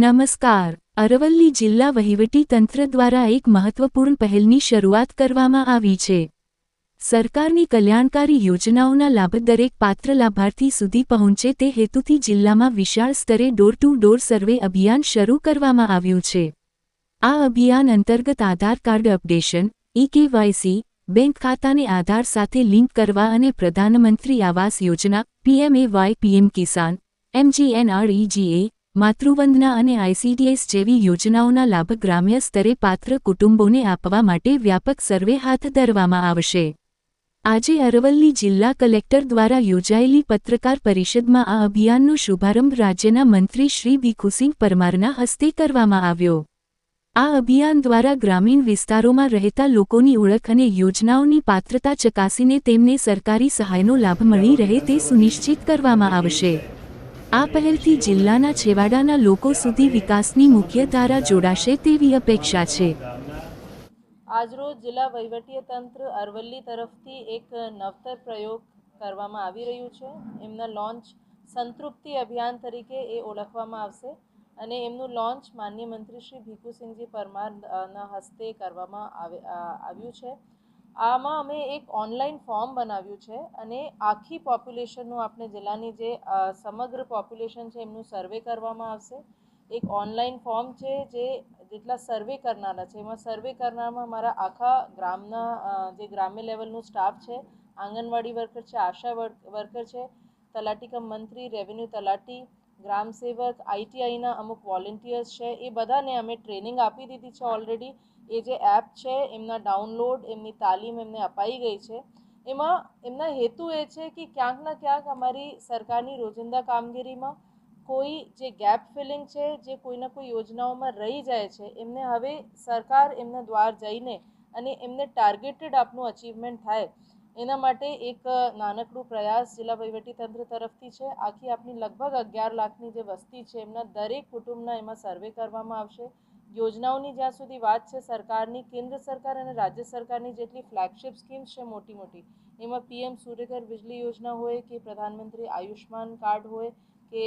નમસ્કાર. અરવલ્લી જિલ્લા વહીવટી તંત્ર દ્વારા એક મહત્વપૂર્ણ પહેલની શરૂઆત કરવામાં આવી છે. સરકારની કલ્યાણકારી યોજનાઓના લાભ દરેક પાત્ર લાભાર્થી સુધી પહોંચે તે હેતુથી જિલ્લામાં વિશાળ સ્તરે ડોર ટુ ડોર સર્વે અભિયાન શરૂ કરવામાં આવ્યું છે. આ અભિયાન અંતર્ગત Aadhaar card updation eKYC bank ખાતાને Aadhaar સાથે લિંક કરવા અને પ્રધાનમંત્રી આવાસ યોજના પીએમએવાય પીએમ કિસાન એમજીએનઆરઈજીએ માતૃવંદના અને આઈસીડીએસ જેવી યોજનાઓના લાભ ગ્રામ્ય સ્તરે પાત્ર કુટુંબોને આપવા માટે વ્યાપક સર્વે હાથ ધરવામાં આવશે. આજે અરવલ્લી જિલ્લા કલેક્ટર દ્વારા યોજાયેલી પત્રકાર પરિષદમાં આ અભિયાનનો શુભારંભ રાજ્યના મંત્રી શ્રી ભીખુસિંહ પરમારના હસ્તે કરવામાં આવ્યો. આ અભિયાન દ્વારા ગ્રામીણ વિસ્તારોમાં રહેતા લોકોની ઓળખ અને યોજનાઓની પાત્રતા ચકાસીને તેમને સરકારી સહાયનો લાભ મળી રહે તે સુનિશ્ચિત કરવામાં આવશે. આ પહેલથી જિલ્લાના છેવાડાના લોકો સુધી વિકાસની મુખ્ય ધારા જોડાશે તેવી અપેક્ષા છે. આજરોજ જિલ્લા વહીવટીય તંત્ર અરવલ્લી તરફથી એક નવતર પ્રયોગ કરવામાં આવી રહ્યું છે. એમના લોન્ચ સંતૃપ્તિ અભિયાન તરીકે એ ઓળખવામાં આવશે અને એમનું લોન્ચ માન્ય મંત્રી શ્રી ભીખુસિંહજી પરમારના હસ્તે કરવામાં આવે આવ્યું છે. આમાં અમે એક ઓનલાઈન ફોર્મ બનાવ્યું છે અને આખી પોપ્યુલેશનનું આપણે જિલ્લાની જે સમગ્ર પોપ્યુલેશન છે એમનું સર્વે કરવામાં આવશે. એક ઓનલાઈન ફોર્મ છે જે જેટલા સર્વે કરનારા છે, એમાં સર્વે કરનારમાં મારા આખા ગ્રામના જે ગ્રામ્ય લેવલનું સ્ટાફ છે, આંગણવાડી વર્કર છે, આશા વર્કર છે તલાટીકમ મંત્રી રેવન્યુ તલાટી ગ્રામ સેવક આઈટીઆઈના અમુક વોલેન્ટિયર્સ છે, એ બધાને અમે ટ્રેનિંગ આપી દીધી છે ઓલરેડી એ જે એપ છે, એમના ડાઉનલોડ એમની તાલીમ એમને અપાઈ ગઈ છે. એમાં, એમના હેતુ એ છે કે ક્યાંક ના ક્યાંક અમારી સરકારની રોજિંદા કામગીરીમાં કોઈ જે ગેપ ફિલિંગ છે, જે કોઈના કોઈ યોજનાઓમાં રહી જાય છે, એમને હવે સરકાર એમના દ્વાર જઈને અને એમને ટાર્ગેટેડ આપનું અચીવમેન્ટ થાય. એના માટે એક નાનકડું પ્રયાસ જિલ્લા વહીવટીતંત્ર તરફથી છે. આખી આપની લગભગ અગિયાર લાખની જે વસ્તી છે, એમના દરેક કુટુંબના એમાં સર્વે કરવામાં આવશે. યોજનાઓની જ્યાં સુધી વાત છે, સરકારની, કેન્દ્ર સરકાર અને રાજ્ય સરકારની જેટલી ફ્લેગશિપ સ્કીમ્સ છે મોટી મોટી, એમાં પીએમ સૂર્યઘર વીજળી યોજના હોય કે પ્રધાનમંત્રી આયુષ્માન કાર્ડ હોય કે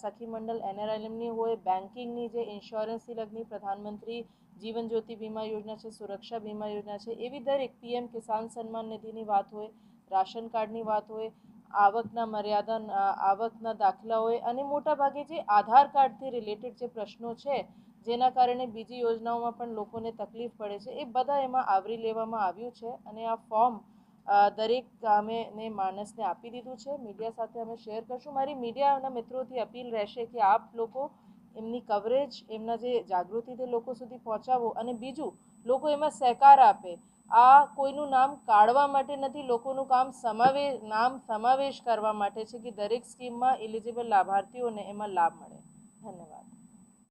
સખી મંડળ એનઆરએલએમની હોય, બેન્કિંગની જે ઇન્સ્યોરન્સથી લગની પ્રધાનમંત્રી જીવન જ્યોતિ વીમા યોજના છે, સુરક્ષા વીમા યોજના છે, એવી દરેક પીએમ કિસાન સન્માન નિધિની વાત હોય, રાશન કાર્ડની વાત હોય, આવકના મર્યાદા, આવકના દાખલા હોય અને મોટાભાગે જે આધાર કાર્ડથી રિલેટેડ જે પ્રશ્નો છે, જેના કારણે બીજી યોજનાઓમાં પણ લોકોને તકલીફ પડે છે, એ બધા એમાં આવરી લેવામાં આવ્યું છે અને આ ફોર્મ દરેક અમે ને માણસને આપી દીધું છે. મીડિયા સાથે અમે શેર કરશું. મારી મીડિયાના મિત્રોથી અપીલ રહેશે કે આપ લોકો એમની કવરેજ એમના જે જાગૃતિથી લોકો સુધી પહોંચાવો અને બીજું, લોકો એમાં સહકાર આપે. આ કોઈનું નામ કાઢવા માટે નથી, લોકોનું કામ સમાવેશ નામ સમાવેશ કરવા માટે છે કે દરેક સ્કીમમાં એલિજિબલ લાભાર્થીઓને એમાં લાભ મળે. ધન્યવાદ.